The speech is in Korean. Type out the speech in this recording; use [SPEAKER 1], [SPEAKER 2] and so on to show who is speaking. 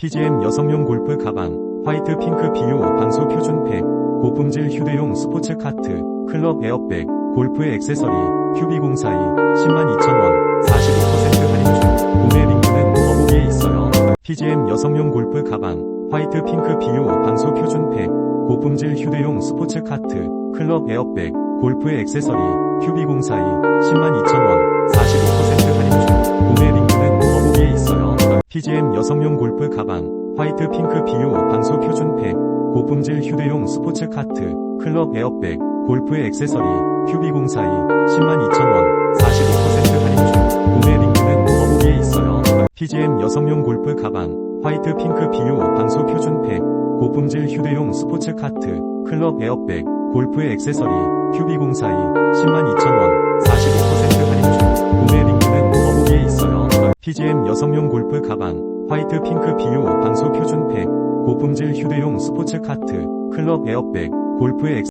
[SPEAKER 1] PGM 여성용 골프 가방, 화이트 핑크 비오 방수 표준팩, 고품질 휴대용 스포츠 카트, 클럽 에어백, 골프 액세서리, QB042, 102,000원, 45% 할인 중, 구매 링크는 더보기에 있어요. PGM 여성용 골프 가방, 화이트 핑크 비오 방수 표준팩, 고품질 휴대용 스포츠 카트, 클럽 에어백, 골프 액세서리, QB042, 102,000원, PGM 여성용 골프 가방, 화이트 핑크 비오 방수 표준팩, 고품질 휴대용 스포츠 카트, 클럽 에어백, 골프 액세서리, QB042, 102,000원, 45% 할인 중, 구매 링크는 더보기에 있어요. PGM 여성용 골프 가방, 화이트 핑크 비오 방수 표준팩, 고품질 휴대용 스포츠 카트, 클럽 에어백, 골프 액세서리, QB042, 102,000원, PGM 여성용 골프 가방, 화이트 핑크 비오 방수 표준팩, 고품질 휴대용 스포츠 카트, 클럽 에어백, 골프 액